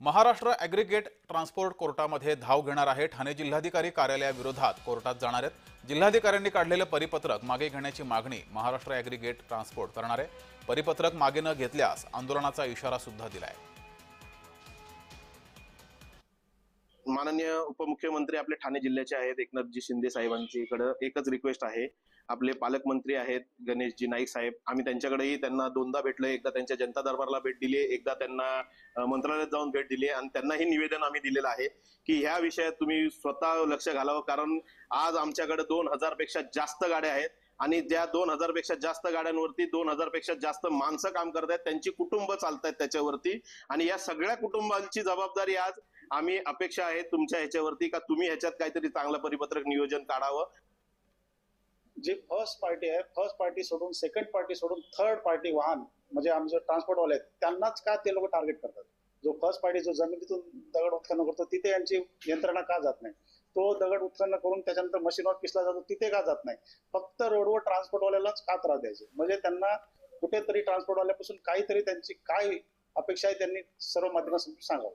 Maharashtra aggregate transport कोर्टामध्ये धाव घेणार आहे ठाणे जिल्हाधिकारी कार्यालयाविरोधात कोर्टात जाणार आहेत. जिल्हाधिकाऱ्यांनी काढलेलं परिपत्रक मागे घेण्याची मागणी महाराष्ट्र ॲग्रिगेट ट्रान्सपोर्ट करणार. आहे परिपत्रक मागे न घेतल्यास आंदोलनाचा इशारा सुद्धा दिलाय. माननीय उपमुख्यमंत्री आपले ठाणे जिल्ह्याचे आहेत. एकनाथजी शिंदे साहेबांची इकडे एकच रिक्वेस्ट आहे. आपले पालकमंत्री आहेत गणेशजी नाईक साहेब. आम्ही त्यांच्याकडेही त्यांना दोनदा भेटलो एकदा त्यांच्या जनता दरबारला भेट दिली एकदा त्यांना मंत्रालयात जाऊन भेट दिली आणि त्यांनाही निवेदन आम्ही दिलेलं आहे की ह्या विषयात तुम्ही स्वतः लक्ष घालावं. कारण आज आमच्याकडे दोन हजारपेक्षा जास्त गाड्या आहेत. आणि ज्या दोन हजारपेक्षा जास्त गाड्यांवरती दोन हजारपेक्षा जास्त माणसं काम करत आहेत त्यांची कुटुंब चालतायत त्याच्यावरती. आणि या सगळ्या कुटुंबांची जबाबदारी आज आम्ही अपेक्षा आहे तुमच्या ह्याच्यावरती का तुम्ही ह्याच्यात काहीतरी चांगलं परिपत्रक नियोजन काढावं? जी फर्स्ट पार्टी आहे फर्स्ट पार्टी सोडून सेकंड पार्टी सोडून थर्ड पार्टी वाहन म्हणजे आमचे ट्रान्सपोर्टवाले आहेत त्यांनाच का ते लोक टार्गेट करतात? जो फर्स्ट पार्टी जो जमिनीतून दगड उत्खनन करतो तिथे यांची यंत्रणा का जात नाही? तो दगड उत्खनन करून त्याच्यानंतर मशीनवर पिसला जातो तिथे का जात नाही? फक्त रोडवर ट्रान्सपोर्टवाल्यालाच का त्रास द्यायचे? म्हणजे त्यांना कुठेतरी ट्रान्सपोर्टवाल्यापासून काहीतरी त्यांची काय अपेक्षा आहे त्यांनी सर्व माध्यमांसमोर सांगावं.